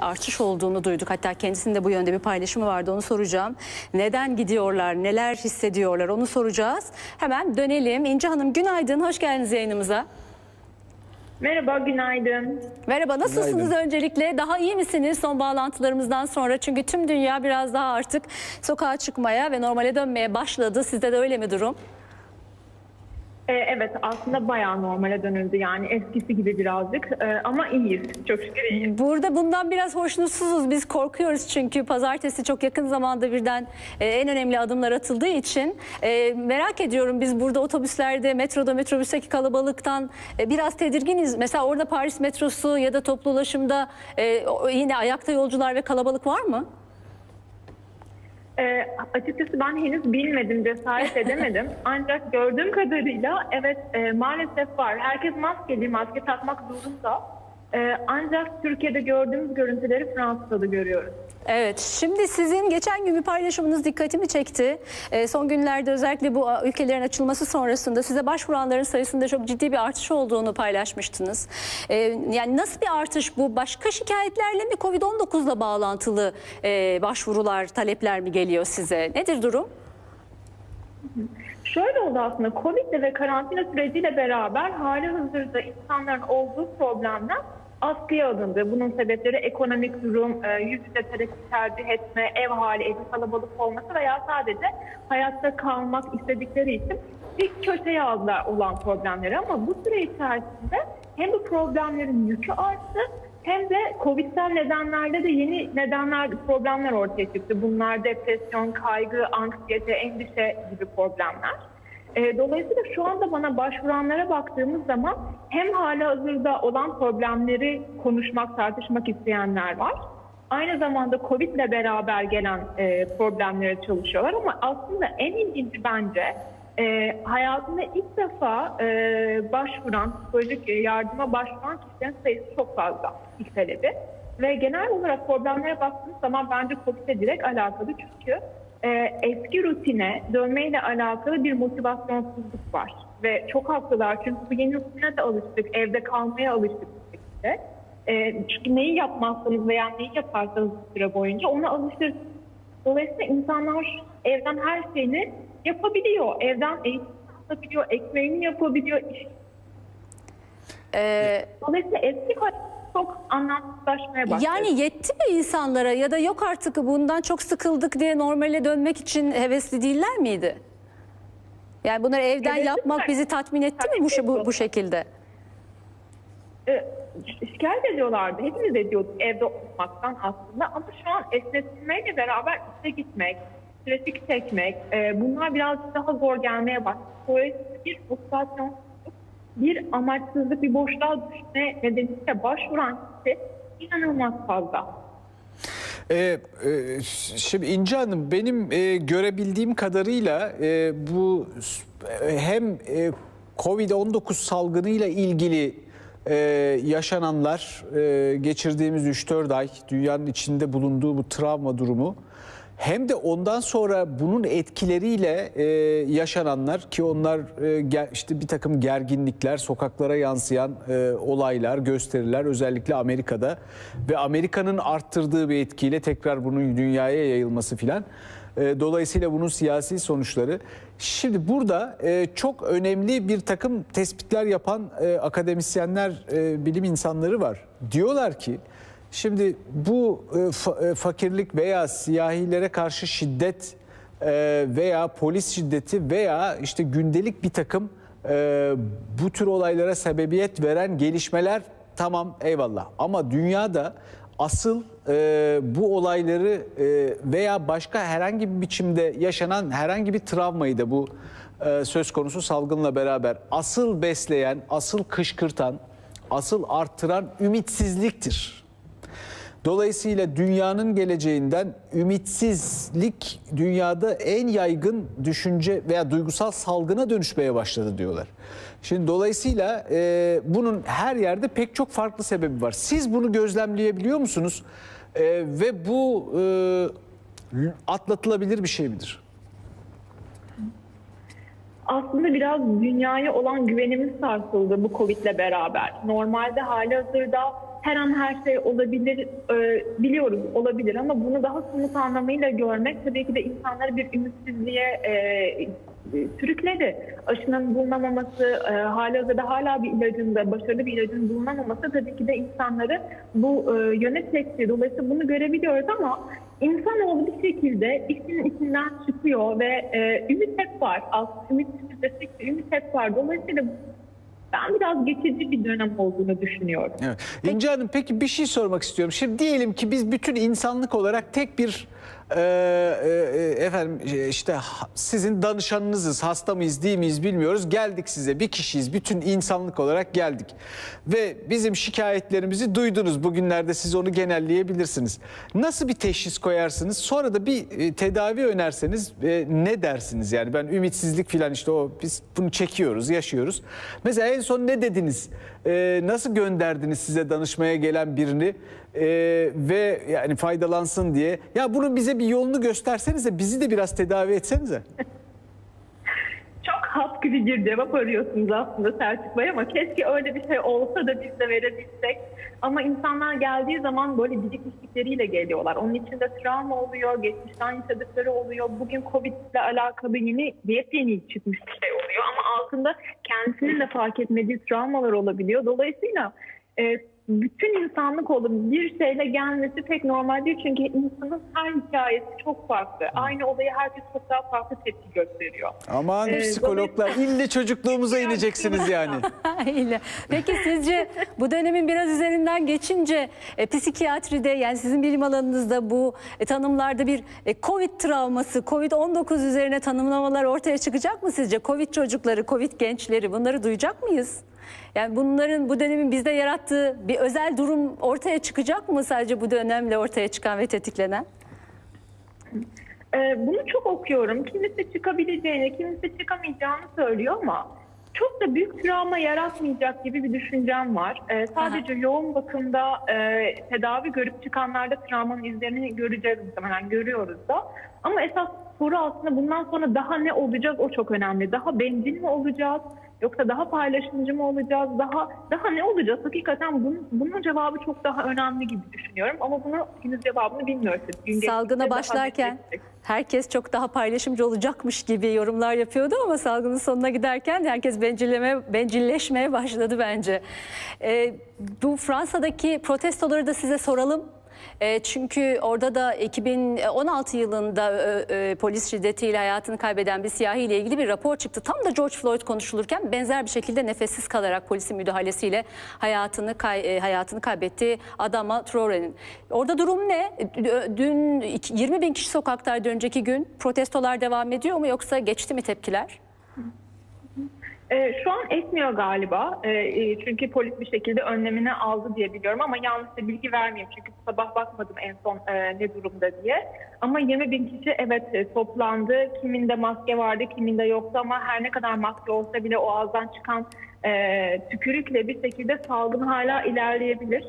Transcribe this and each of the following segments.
artış olduğunu duyduk. Hatta kendisinde bu yönde bir paylaşımı vardı onu soracağım. Neden gidiyorlar, neler hissediyorlar onu soracağız. Hemen dönelim. İnce Hanım günaydın, hoş geldiniz yayınımıza. Merhaba, günaydın. Merhaba, nasılsınız Günaydın. öncelikle? Daha iyi misiniz son bağlantılarımızdan sonra? Çünkü tüm dünya biraz daha artık sokağa çıkmaya ve normale dönmeye başladı. Sizde de öyle mi durum? Ee, evet, aslında bayağı normale dönüldü yani eskisi gibi birazcık Ee, ama iyiyiz, çok şükür iyiyiz. Burada bundan biraz hoşnutsuzuz. Biz korkuyoruz çünkü pazartesi çok yakın zamanda birden e, en önemli adımlar atıldığı için e, merak ediyorum biz burada otobüslerde, metroda, metrobüsteki kalabalıktan e, biraz tedirginiz. Mesela orada Paris metrosu ya da toplu ulaşımda e, yine ayakta yolcular ve kalabalık var mı? Ee, açıkçası ben henüz bilmedim, cesaret edemedim. Ancak gördüğüm kadarıyla evet e, maalesef var. Herkes maskeli, maske takmak zorunda. Ee, ancak Türkiye'de gördüğümüz görüntüleri Fransa'da da görüyoruz. Evet, şimdi sizin geçen gün bir paylaşımınız dikkatimi çekti. Ee, son günlerde özellikle bu ülkelerin açılması sonrasında size başvuranların sayısında çok ciddi bir artış olduğunu paylaşmıştınız. Ee, yani nasıl bir artış bu? Başka şikayetlerle mi Covid-19'la bağlantılı e, başvurular, talepler mi geliyor size? Nedir durum? Şöyle oldu aslında Covid'le ve karantina süreciyle beraber hali hazırda insanların olduğu problemler askıya alındı. Bunun sebepleri ekonomik durum, e, yüz yüze tercih etme, ev hali, evin kalabalık olması veya sadece hayatta kalmak istedikleri için bir köşeye aldılar olan problemleri. Ama bu süre içerisinde hem bu problemlerin yükü arttı hem de Covid'den nedenlerde de yeni nedenler, problemler ortaya çıktı. Bunlar depresyon, kaygı, anksiyete, endişe gibi problemler. E, Dolayısıyla şu anda bana başvuranlara baktığımız zaman hem hala hazırda olan problemleri konuşmak, tartışmak isteyenler var. Aynı zamanda Covid ile beraber gelen e, problemlere çalışıyorlar ama aslında en ilginci bence e, hayatında ilk defa e, başvuran, psikolojik yardıma başvuran kişilerin sayısı çok fazla ilk talebi. Ve genel olarak problemlere baktığımız zaman bence COVID'le direkt alakalı çünkü e, eski rutine dönmeyle alakalı bir motivasyonsuzluk var. Ve çok haklılar çünkü bu yeni rutine de alıştık, evde kalmaya alıştık bir şekilde. E, çünkü neyi yapmazsanız veya neyi yaparsanız bir süre boyunca ona alışırsınız. Dolayısıyla insanlar evden her şeyini yapabiliyor. Evden eğitim yapabiliyor, ekmeğini yapabiliyor. Ee, Dolayısıyla eski hayat çok anlamsızlaşmaya başladı. yani yetti mi insanlara ya da yok artık bundan çok sıkıldık diye normale dönmek için hevesli değiller miydi? Yani bunları evden Hevesli yapmak var. bizi tatmin etti mi bu, bu, bu şekilde? e, şikayet ediyorlardı. Hepimiz ediyorduk evde olmaktan aslında ama şu an esnetilmeyle beraber işe gitmek, trafik çekmek e, bunlar birazcık daha zor gelmeye başladı. Dolayısıyla bir motivasyonsuzluk, bir amaçsızlık, bir boşluğa düşme nedeniyle başvuran kişi inanılmaz fazla. Ee, e, şimdi İnce Hanım benim e, görebildiğim kadarıyla e, bu e, hem e, Covid-19 salgınıyla ilgili e, yaşananlar, e, geçirdiğimiz 3-4 ay dünyanın içinde bulunduğu bu travma durumu hem de ondan sonra bunun etkileriyle e, yaşananlar ki onlar e, işte bir takım gerginlikler, sokaklara yansıyan e, olaylar, gösteriler özellikle Amerika'da ve Amerika'nın arttırdığı bir etkiyle tekrar bunun dünyaya yayılması filan. E, dolayısıyla bunun siyasi sonuçları. Şimdi burada e, çok önemli bir takım tespitler yapan e, akademisyenler, e, bilim insanları var. Diyorlar ki Şimdi bu e, e, fakirlik veya siyahilere karşı şiddet e, veya polis şiddeti veya işte gündelik bir takım e, bu tür olaylara sebebiyet veren gelişmeler tamam eyvallah. Ama dünyada asıl e, bu olayları e, veya başka herhangi bir biçimde yaşanan herhangi bir travmayı da bu e, söz konusu salgınla beraber asıl besleyen, asıl kışkırtan, asıl arttıran ümitsizliktir. Dolayısıyla dünyanın geleceğinden ümitsizlik dünyada en yaygın düşünce veya duygusal salgına dönüşmeye başladı diyorlar. Şimdi dolayısıyla e, bunun her yerde pek çok farklı sebebi var. Siz bunu gözlemleyebiliyor musunuz? E, ve bu e, atlatılabilir bir şey midir? Aslında biraz dünyaya olan güvenimiz sarsıldı bu Covid'le beraber. Normalde hali hazırda her an her şey olabilir, e, biliyoruz olabilir ama bunu daha somut anlamıyla görmek tabii ki de insanları bir ümitsizliğe e, sürükledi. Aşının bulunamaması, e, halihazırda hala bir ilacın da başarılı bir ilacın bulunamaması tabii ki de insanları bu e, yöne çekti. Dolayısıyla bunu görebiliyoruz ama insanoğlu bir şekilde işin içinden çıkıyor ve e, ümit hep var. Aslında ümit ümit hep var. Dolayısıyla ben biraz geçici bir dönem olduğunu düşünüyorum. Evet. İnce Hanım peki bir şey sormak istiyorum. Şimdi diyelim ki biz bütün insanlık olarak tek bir e, e, efendim e, işte sizin danışanınızız, hasta mıyız değil miyiz bilmiyoruz. Geldik size bir kişiyiz, bütün insanlık olarak geldik. Ve bizim şikayetlerimizi duydunuz. Bugünlerde siz onu genelleyebilirsiniz. Nasıl bir teşhis koyarsınız? Sonra da bir e, tedavi önerseniz e, ne dersiniz? Yani ben ümitsizlik falan işte o biz bunu çekiyoruz, yaşıyoruz. Mesela en son ne dediniz? E, nasıl gönderdiniz size danışmaya gelen birini? E, ve yani faydalansın diye. Ya bunun bize bir yolunu göstersenize bizi de biraz tedavi etsenize. Çok hap gibi bir cevap arıyorsunuz aslında Selçuk Bey ama keşke öyle bir şey olsa da biz de verebilsek. Ama insanlar geldiği zaman böyle birikmişlikleriyle geliyorlar. Onun içinde travma oluyor, geçmişten yaşadıkları oluyor. Bugün Covid ile alakalı yeni yepyeni çıkmış bir şey oluyor. Ama altında kendisinin de fark etmediği travmalar olabiliyor. Dolayısıyla e, bütün insanlık olup bir şeyle gelmesi pek normal değil. Çünkü insanın her hikayesi çok farklı. Aynı olaya herkes çok daha farklı tepki gösteriyor. Aman Ee, psikologlar ille çocukluğumuza ineceksiniz yani. Öyle. Peki sizce bu dönemin biraz üzerinden geçince e, psikiyatride yani sizin bilim alanınızda bu e, tanımlarda bir e, Covid travması, Covid-19 üzerine tanımlamalar ortaya çıkacak mı sizce? Covid çocukları, Covid gençleri bunları duyacak mıyız? Yani bunların bu dönemin bizde yarattığı bir özel durum ortaya çıkacak mı sadece bu dönemle ortaya çıkan ve tetiklenen? Ee, bunu çok okuyorum. Kimisi çıkabileceğini, kimisi çıkamayacağını söylüyor ama çok da büyük travma yaratmayacak gibi bir düşüncem var. Ee, sadece yoğun bakımda e, tedavi görüp çıkanlarda travmanın izlerini göreceğiz muhtemelen görüyoruz da. Ama esas soru aslında bundan sonra daha ne olacak o çok önemli. Daha bencil mi olacağız? Yoksa daha paylaşımcı mı olacağız? Daha daha ne olacağız? Hakikaten bunun, bunun cevabı çok daha önemli gibi düşünüyorum. Ama bunu henüz cevabını bilmiyoruz. Gün Salgına başlarken herkes çok daha paylaşımcı olacakmış gibi yorumlar yapıyordu ama salgının sonuna giderken herkes bencilleme, bencilleşmeye başladı bence. Ee, bu Fransa'daki protestoları da size soralım. E, çünkü orada da 2016 yılında e, e, polis şiddetiyle hayatını kaybeden bir siyahi ile ilgili bir rapor çıktı. Tam da George Floyd konuşulurken benzer bir şekilde nefessiz kalarak polisin müdahalesiyle hayatını kay, hayatını kaybetti Adama Traore'nin. Orada durum ne? Dün iki- 20 bin kişi sokaktaydı önceki gün. Protestolar devam ediyor mu yoksa geçti mi tepkiler? Ee, şu an etmiyor galiba. Ee, e, çünkü polis bir şekilde önlemini aldı diye biliyorum ama yanlış da bilgi vermeyeyim. Çünkü sabah bakmadım en son e, ne durumda diye. Ama 20 bin kişi evet e, toplandı. Kiminde maske vardı, kiminde yoktu ama her ne kadar maske olsa bile o ağızdan çıkan e, tükürükle bir şekilde salgın hala ilerleyebilir.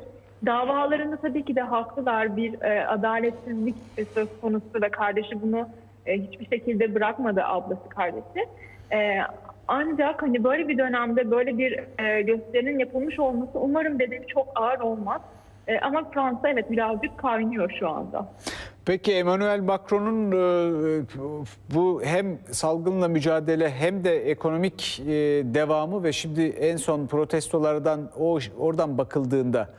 Davalarında tabii ki de haklılar. Bir e, adaletsizlik e, söz konusu ve kardeşi bunu e, hiçbir şekilde bırakmadı ablası kardeşi. E, ancak hani böyle bir dönemde böyle bir e, gösterinin yapılmış olması umarım bedeli çok ağır olmaz. E, ama Fransa evet birazcık kaynıyor şu anda. Peki Emmanuel Macron'un e, bu hem salgınla mücadele hem de ekonomik e, devamı ve şimdi en son protestolardan oradan bakıldığında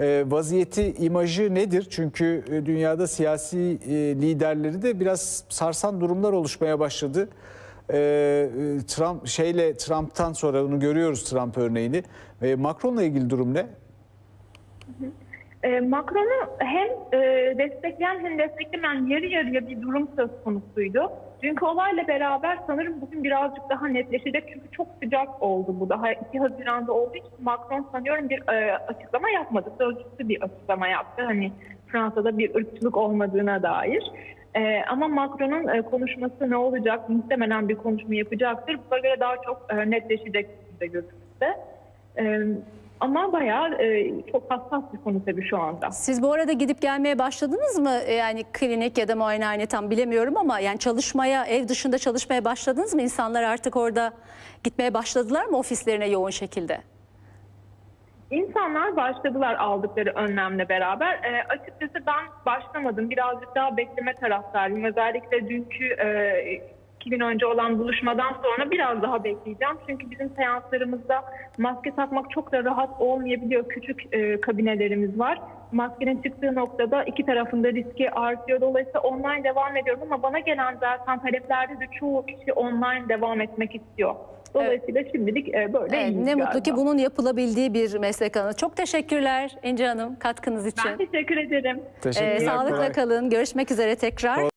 e, vaziyeti, imajı nedir? Çünkü e, dünyada siyasi e, liderleri de biraz sarsan durumlar oluşmaya başladı. E, Trump şeyle Trump'tan sonra onu görüyoruz Trump örneğini. E, Macron'la ilgili durum ne? E, Macron'u hem e, destekleyen hem desteklemeyen yarı yarıya bir durum söz konusuydu. Dünkü olayla beraber sanırım bugün birazcık daha netleşecek çünkü çok sıcak oldu bu. Daha 2 Haziran'da olduğu için Macron sanıyorum bir e, açıklama yapmadı. Sözcüsü bir açıklama yaptı. Hani Fransa'da bir ırkçılık olmadığına dair. E, ama Macron'un e, konuşması ne olacak? Muhtemelen bir konuşma yapacaktır. Buna göre daha çok e, netleşecek bize gözümüzde. E, ama bayağı e, çok hassas bir konu tabii şu anda. Siz bu arada gidip gelmeye başladınız mı? E, Yani klinik ya da muayenehane tam bilemiyorum ama yani çalışmaya, ev dışında çalışmaya başladınız mı? İnsanlar artık orada gitmeye başladılar mı ofislerine yoğun şekilde? İnsanlar başladılar aldıkları önlemle beraber. E, açıkçası ben başlamadım. Birazcık daha bekleme taraftarıyım. Özellikle dünkü e, iki gün önce olan buluşmadan sonra biraz daha bekleyeceğim. Çünkü bizim seanslarımızda maske takmak çok da rahat olmayabiliyor. Küçük e, kabinelerimiz var. Maskenin çıktığı noktada iki tarafında riski artıyor. Dolayısıyla online devam ediyorum ama bana gelen zaten taleplerde de çoğu kişi online devam etmek istiyor. Dolayısıyla şimdilik e, böyle Evet, ne mutlu ki galiba. bunun yapılabildiği bir meslek alanı. Çok teşekkürler İnce Hanım katkınız için. Ben teşekkür ederim. Ee, Teşekkürler. sağlıkla kolay- kalın. Görüşmek üzere tekrar.